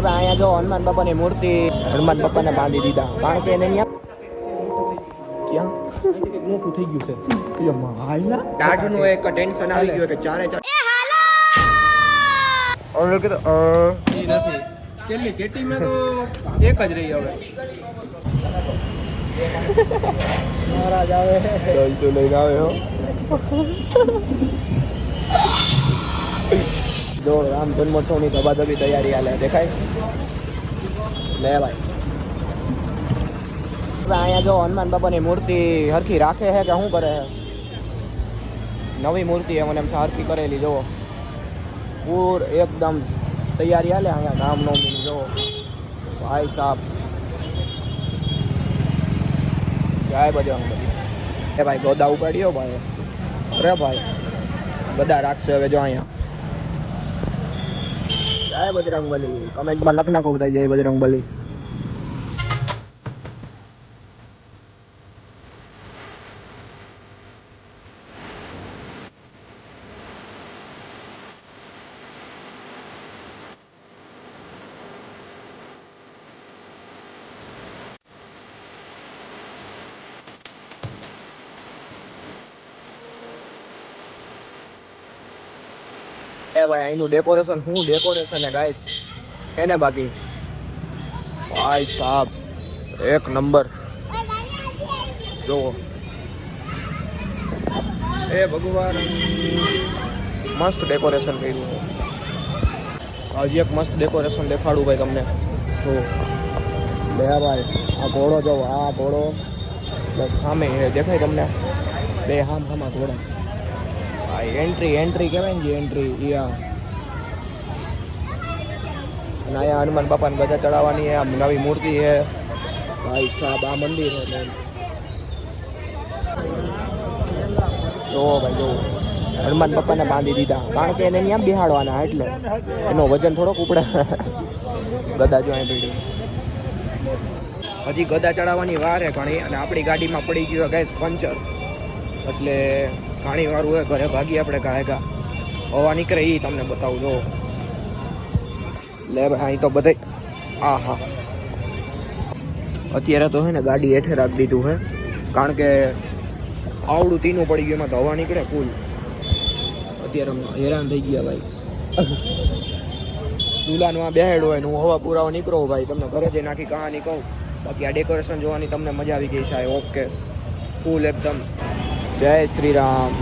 હવે અહીંયા જો હનુમાન બાપાની મૂર્તિ હનુમાન બાપાને બાંધી દીધા. કારણ કે એને અહીંયા મોટું થઈ ગયું છે માયલા એક ટેન્શન આવી ગયું કે ચારે ચાર ઓર્ડર કીધો અ, એ નથી. કેટલી? કેટીમાં તો એક જ રહી હવે. મહારાજ આવે. દોલચું લઈને આવે હો જો રામ જન્મોત્સવની ધબાધબી તૈયારી હાલે, દેખાય? લે ભાઈ. અહીંયા જો હનુમાન બાપાની મૂર્તિ હરખી રાખે છે કે શું કરે છે? નવી મૂર્તિ એ મને એમ હરખી કરેલી, જુઓ. પૂર એકદમ તૈયારી હાલે અહીંયા, રામનવમીની જો ભાઈ સાહેબ જય બજરંગ એ ભાઈ ગોદા ઉપાડ્યો ભાઈ. અરે ભાઈ, બધા રાખશે હવે જો અહીંયા. જય બજરંગ બલી કમેન્ટમાં લખ નાખો બધા જય બજરંગ એ ભાઈ, અહીંનું ડેકોરેશન શું ડેકોરેશન હે ગાઈસ એને બાકી. ભાઈ સાહેબ એક નંબર. જુઓ. એ ભગવાન. મસ્ત ડેકોરેશન કર્યું. હજી એક મસ્ત ડેકોરેશન દેખાડું ભાઈ તમને. જો બે ભાઈ, આ ઘોડો જો આ ઘોડો. સામે દેખાય તમને? બે હામ હામા ઘોડા. ભાઈ એન્ટ્રી એન્ટ્રી કહેવાય ને જે એન્ટ્રી એ આ. અને અહીંયા હનુમાન બાપાને ગજા ચડાવવાની આમ નવી મૂર્તિ છે. ભાઈ સાહેબ આ મંદિર છે જોવો ભાઈ જોવો હનુમાન બાપાને બાંધી દીધા. કારણ કે એને ત્યાં બિહાડવાના એટલે. એનો વજન થોડોક ઉપડે. ગદા જો અહીં હજી ગદા ચડાવવાની વાર છે ઘણી, અને આપણી ગાડીમાં પડી ગયો ગેસ પંચર. એટલે ઘણી વાર હોય ઘરે ભાગી આપણે ગાય ગા. હવા નીકળે એ તમને બતાવું, જો. લે ભાઈ, અહીં તો બધે આ હા અત્યારે તો હે ને ગાડી હેઠે રાખી દીધું છે કારણ કે આવડું તીનું પડી ગયું, એમાં તો હવા નીકળે કુલ અત્યારે હેરાન થઈ ગયા ભાઈ. ચૂલાનું આ બેહેડ હોય હું હવા પુરાવા નીકળો ભાઈ, તમને ઘરે જઈ નાખી કહાની કહું. બાકી આ ડેકોરેશન જોવાની તમને મજા આવી ગઈ છે ઓકે ફૂલ એકદમ. જય શ્રી રામ.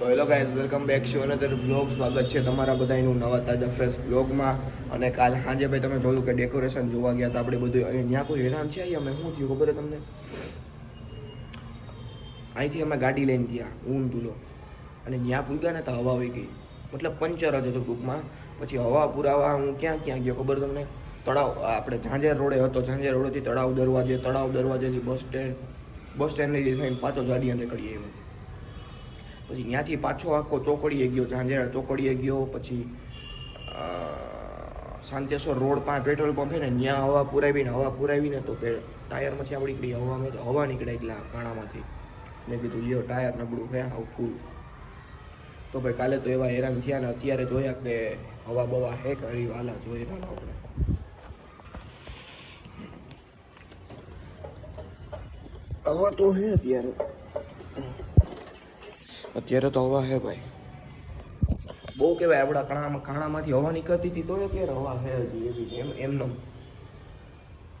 તો hello guys welcome back to another blog સ્વાગત છે તમારા બધાનું નવા તાજા ફ્રેશ બ્લોગમાં અને કાલ સાંજે ભાઈ તમે જોયું કે ડેકોરેશન જોવા ગયા હતા આપણે બધું અહીંયા કોઈ હેરાન છે અહીંયા? અમે શું થયું ખબર તમને? અહીંથી અમે ગાડી લઈને ગયા, ઊન ધૂલો. અને ત્યાં પૂગ્યા ને તો હવા વહી ગઈ. મતલબ પંચર હતું ટૂંકમાં. પછી હવા પુરાવા હું ક્યાં ક્યાં ગયો ખબર તમને? તળાવ આપણે ઝાંઝેર રોડે હતો. ઝાંઝેર રોડેથી તળાવ દરવાજે, તળાવ દરવાજેથી બસ સ્ટેન્ડ બસ સ્ટેન્ડની થઈને પાછો જાડીયા નીકળીએ એવો પછી ત્યાંથી પાછો આખો ચોકડીએ ગયો, ઝાંઝેરા ચોકડીએ ગયો, પછી શાંતેશ્વર રોડ પાસે પેટ્રોલ પંપ છે ને, ત્યાં હવા પુરાવીને હવા પુરાવીને તો ટાયરમાંથી આપણી નીકળી હવામાં હવા નીકળે એટલા કાણામાંથી. મેં કીધું, લ્યો, ટાયર નબળું છે, આવું ફૂલ. તો ભાઈ કાલે તો એવા હેરાન થયા ને, અત્યારે જોયા કે હવા બવા હે કે હરી વાલા જોઈએ ચાલો આપણે. હવા તો હે અત્યારે. અત્યારે તો હવા હે ભાઈ. બહુ કહેવાય આપણા કાણામાં, કાણામાંથી હવા નીકળતી હતી તો અત્યારે હવા હે હજી એવી એમ એમનો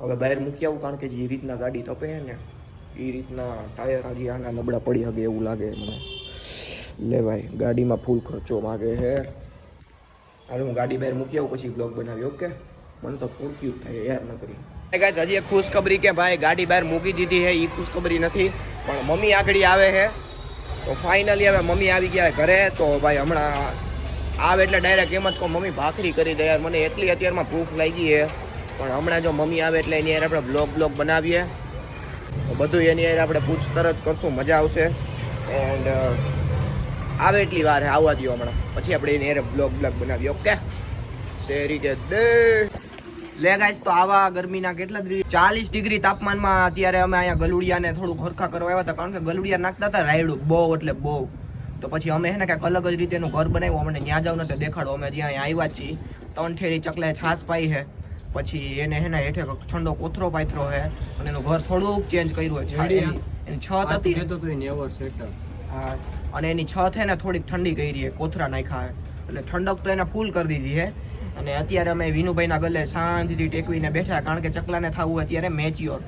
હવે બહાર મૂકી આવું કારણ કે જે રીતના ગાડી તપે છે ને, એ રીતના ટાયર હજી આના નબળા પડી શકે એવું લાગે મને. લે ભાઈ, ગાડીમાં ફૂલ ખર્ચો માગે છે હાલ, હું ગાડી બહાર મૂકી આવું, પછી બ્લોગ બનાવી, ઓકે? મને તો ફૂલ ક્યુટ થાય, યાર ન કરી. ગાઈસ હજી ખુશખબરી કે ભાઈ, ગાડી બહાર મૂકી દીધી છે એ ખુશખબરી નથી, પણ મમ્મી આગળ આવે છે તો ફાઇનલી હવે મમ્મી આવી ગયા ઘરે, તો ભાઈ હમણાં આવે એટલે ડાયરેક્ટ એમ જ કહું, મમ્મી, ભાખરી કરી દે યાર, મને એટલી અત્યારમાં ભૂખ લાગી છે પણ હમણાં જો મમ્મી આવે એટલે એની યાર આપણે બ્લોગ બ્લોગ બનાવીએ. તો બધું એની યાર આપણે પૂછતરછ કરશું, મજા આવશે. એન્ડ આવે એટલી વાર આવવા દો હમણાં. પછી આપણે એની યાર બ્લોગ બ્લોગ બનાવીએ, ઓકે? શેરી કે દે. લે ગાઈસ તો આવા ગરમીના કેટલા ડિગ્રી ચાલીસ ડિગ્રી તાપમાનમાં અત્યારે અમે અહીંયા ગલુડિયાને થોડું ખરખા કરવા આવ્યા હતા કારણ કે ગલુડિયા નાખતા હતા રાયડું બહુ એટલે બહુ. તો પછી અમે હે ને કંઈક અલગ જ રીતેનું ઘર બનાવ્યું અમને ત્યાં જાવ ને તો દેખાડો અમે જ્યાં અહીંયા આવ્યા છીએ ત્રણ ઠેરી ચકલાએ છાસ પાઈ છે પછી એને હે ને હેઠે ઠંડો કોથરો પાથરો હે અને એનું ઘર થોડુંક ચેન્જ કર્યું એની છત હતી. હા અને એની છત હે ને થોડીક ઠંડી કરી છે કોથરા નાખ્યા એટલે ઠંડક તો એને ફૂલ કરી દીધી છે. અને અત્યારે અમે વિનુભાઈના ગલે શાંતિથી ટેકવીને બેઠા, કારણ કે ચકલાને થવું અત્યારે મેચ્યોર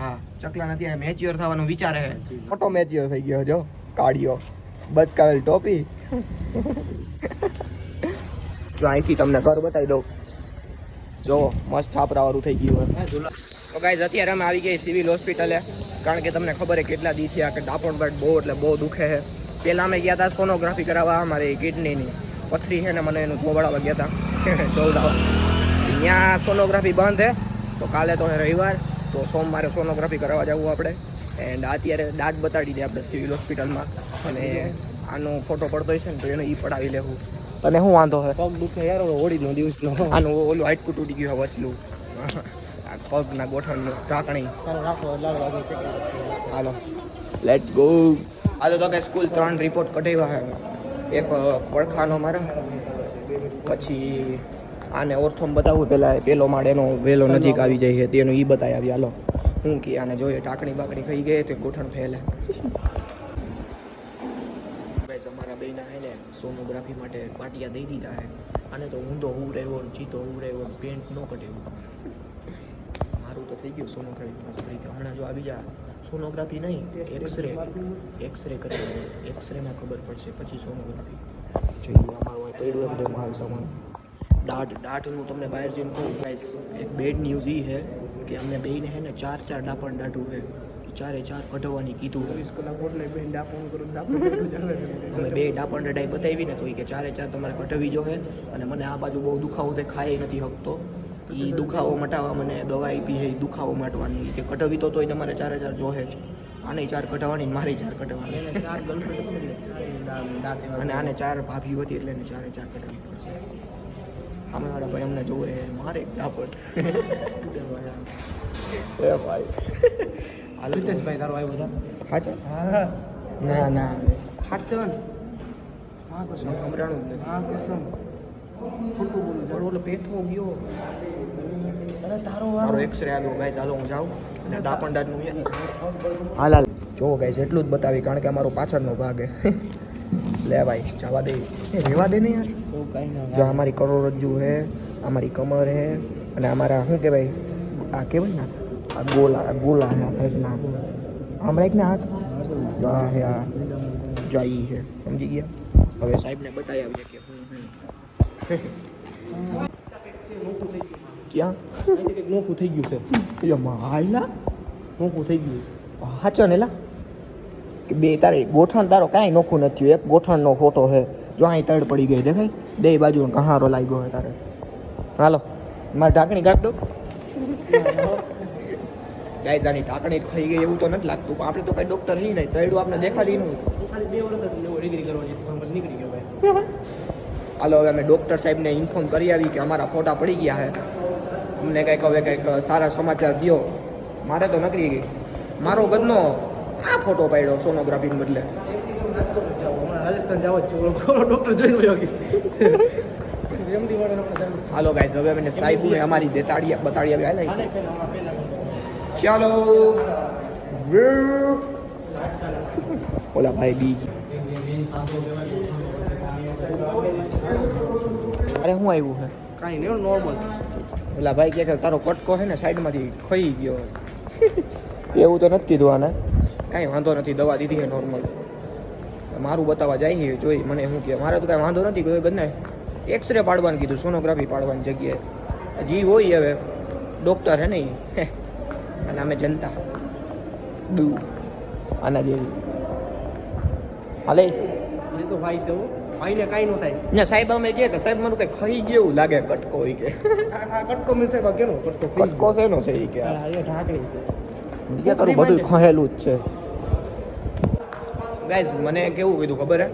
હા, ચકલાને અત્યારે મેચ્યોર થવાનો વિચારે છે. મોટો મેચ્યોર થઈ ગયો જો કાઢ્યો બચકાવેલ ટોપી. જો અહીંથી તમને ઘર બતાવી દઉં. જો, મસ્ત છાપરા વાળું થઈ ગયું હોય. તો ગાઈઝ અત્યારે અમે આવી ગઈ સિવિલ હોસ્પિટલે કારણ કે તમને ખબર છે કેટલા દી થયા કે ડાપણ બહુ એટલે બહુ દુખે છે. પહેલાં અમે ગયા હતા સોનોગ્રાફી કરાવવા અમારી કિડનીની પથરી છે ને મને એનું જોવડાવવા ગયા હતા જોવડાવવા ત્યાં સોનોગ્રાફી બંધ છે. તો કાલે તો રવિવાર. તો સોમવારે સોનોગ્રાફી કરાવવા જવું આપણે. એન્ડ અત્યારે દાંત બતાડી દે આપણે સિવિલ હોસ્પિટલમાં. અને આનો ફોટો પડતો હશે ને તો એનો એ પડાવી લેવું. તને શું વાંધો છે પગ દુખે યાર ઓલો હોળીનો દિવસનો. આનું ઓલું હાઈટકું તૂટી ગયું વચલું. આ પગના ગોઠણનું ઢાંકણી. હાલો. લેટ્સ ગો હાલો તો કે સ્કૂલ ત્રણ રિપોર્ટ કઢાવ્યા છે એક પડખાનો મારા. પછી આને ઓર્થોમ બતાવું. પેલા પેલો માળ એનો વેલો નજીક આવી જાય છે તેનું ઈ બતાવી આવી. હાલો. હું કે આને જોઈએ ટાંકણી બાકણી ખાઈ ગઈ તો ગોઠણ ફેલે. ભાઈ અમારા બેના હે ને સોનોગ્રાફી માટે પાટિયા દઈ દીધા હે. આને તો ઊંધો હું રહ્યો ને ચીતો હું રહ્યો ને પેન્ટ ન કઢેવું. મારું તો થઈ ગયું સોનોગ્રાફી. પાસ કરી હમણાં જો આવી જા. સોનોગ્રાફી નહીં એક્સરે એક્સરે કરી એક્સરેમાં ખબર પડશે પછી સોનોગ્રાફી. જોઈએ અમારું પડ્યું એ બધું માલ સામાન. દાઢ દાઢનું તમને બહાર જઈને કહું ગાઈસ એક બેડ ન્યૂઝ એ છે કે અમને બેને હે ને ચાર ચાર ડાપણ દાઢું છે. ચારે ચાર કઢવાની કીધું છે. ચોવીસ કલાક એટલે બે ડાપણ કરું અમે બે ડાપણ ડડાઈ બતાવી ને તો કે ચારે ચાર તમારે કઢવી જો હે અને મને આ બાજુ બહુ દુખાવો થાય ખાઈ નથી શકતો. એ દુખાવો મટાવવા મને દવા આપી છે એ દુખાવો મટવાની કે કટવી તો તોય તમારે ચારે ચાર જોહે જ. આને ચાર કઢાવવાની ને મારી ચાર હતી દાંત અને આને ચાર ભાભી હતી એટલે એને ચારે ચાર કઢાવવી પડશે. અમે મારા ભાઈ અમને જોવે મારે ચાપટ એ ભાઈ. હાલો. તારો આવ્યો છે? સાચો ના ના. હાચન હા કસમ. હમણાં હા કસમ. ખોટું બોલું જાડો ઓલો પેથો ગયો. અરે તારો મારો એક્સરે આવ્યો ગાય ચાલો હું જાઉં. અને ડાપણ દાંતનું હાલ હાલ. જોવો ગાઈસ એટલું જ બતાવી કારણ કે અમારો પાછળનો ભાગ હે લે ભાઈ જવા દે. એ રેવા દે ને યાર. જો અમારી કરોડરજ્જુ હે અમારી કમર હે અને અમારા શું કહેવાય? આ કહેવાય ને આ ગોલા આ ગોલા હે આ સાઈડના. આમ રાખ ને હાથ. જો આ હે આ જો હે. સમજી ગયા? હવે સાહેબને બતાવી આવીએ કે હે ક્યાં? અહીંથી થઈ ગયું છે. એમાં હાયલા થઈ ગયું. સાચો ને લા કે બે તારે ગોઠણ તારો કાંઈ નોખું નથી. એક ગોઠણનો ફોટો છે. જો અહીં તડ પડી ગઈ દેખાય. બે બાજુ કહારો લાગ્યો હોય તારે. હાલો મારે ઢાંકણી કાઢ દો. ગાઈઝ આની ઢાંકણી થઈ ગઈ એવું તો નથી લાગતું પણ આપણે તો કઈ ડોક્ટર નહીં નહીં. તળ્યું આપણે દેખાડી નહીં ખાલી બે વર્ષ ડિગ્રી કરવાની નીકળી ગયો ભાઈ. હાલો હવે અમે ડોક્ટર સાહેબને ઇન્ફોર્મ કરી આવી કે અમારા ફોટા પડી ગયા છે. અમને કંઈક હવે કંઈક સારા સમાચાર દ્યો. મારે તો નકરી ગઈ. મારો ગદનો આ ફોટો પાડ્યો સોનોગ્રાફીને બદલે. હમણાં રાજસ્થાન જાવ જ છું ઓલો ડોક્ટર જોઈને વયો ગયો એમડી વાળા આપણે ચાલુ હાલો ગાઈઝ હવે અમે સાહેબ અમારી દેતાડી બતાડી આવી હાલાય આને પહેલા હમણાં પહેલા ચાલો. વ્રુ. ઓલા ભાઈ બી. અરે શું આવ્યું છે કાંઈ નહીં નોર્મલ ઓલા ભાઈ કહે કે તારો કટકો છે ને સાઈડમાંથી ખોઈ ગયો. એવું તો નથી કીધું આને. કાંઈ વાંધો નથી દવા દીધી છે નોર્મલ મારું બતાવવા જાય છે જોઈ મને શું કહે મારે તો કાંઈ વાંધો નથી કોઈ ગને એક્સરે પાડવાનું કીધું સોનોગ્રાફી પાડવાની જગ્યાએ. જી હોય હવે. ડૉક્ટર હે નહીં અને અમે જનતા. દુ. આના જેવી. હાલે. એ તો ભાઈ હો. ભાઈને કાંઈ ન થાય. ને સાહેબ અમે કહે કે સાહેબ મારું કઈ ખાઈ ગયું લાગે કટકો હોય કે. આ કટકો મિલ થાય કેનો કટકો કટકો શેનો છે ઈ કે? આ? હા એ ઢાંકણી છે. એ તારું બધું ખહેલું જ છે. ગાઈઝ મને કેવું કીધું ખબર હે?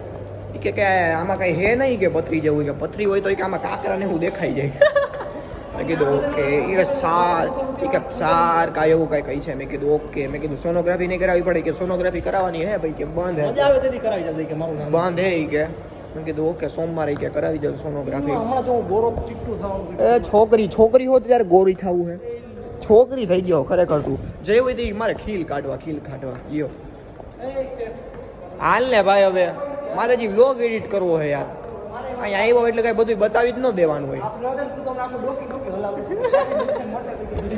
ઈ કે કે આમાં કઈ હે નહીં કે પથરી જેવું કે પથરી હોય તો ઈ કે આમાં કાકરા ને એવું દેખાઈ જાય. મેં કીધું ઓકે. એ કે સાર એ કે સાર કાંઈ એવું કાંઈ કહી છે. મેં કીધું ઓકે. મેં કીધું સોનોગ્રાફી નહીં કરાવવી પડે. કે સોનોગ્રાફી કરાવવાની હે ભાઈ કે બંધ મજા હે આવે તેથી કરાવી જાય કે મારું બંધ હે ઈ કે. મેં કીધું ઓકે સોમવારે કે કરાવી દઉં સોનોગ્રાફી. હમણાં જો હું ગોરો ચીકટું થવાનું એ છોકરી છોકરી હોત ત્યારે ગોરી થવું હે. છોકરી થઈ ગયો ખરેખર તું. જે હોય તે મારે ખીલ કાઢવા ખીલ કાઢવા. યો હાલ ને ભાઈ હવે. મારે જે વ્લોગ એડિટ કરવો છે યાર. અહીંયા આવ્યો એટલે કઈ બધું બતાવી જ ન દેવાનું હોય.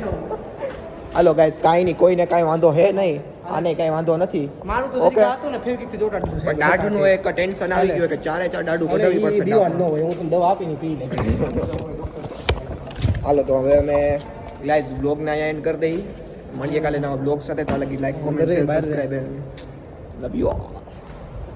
હાલો ગાઈસ કાંઈ નહીં કોઈને કાંઈ વાંધો હે નહીં આને કાંઈ વાંધો નથી. મારું તો ઓકે હતું ને ફેવિકથી ચોટાડી દીધું પણ દાઢનું એક ટેન્શન આવી ગયું કે ચારે ચાર દાઢું કઢાવવી પડશે દીવાન ન હોય હું તમને દવા આપીને પી લે હાલો તો હવે અમે ગાઈસ બ્લોગને અહીંયા એન્ડ કરી દઈ મળીએ કાલે નવા બ્લોગ સાથે. તો લાગી like comment share subscribe love you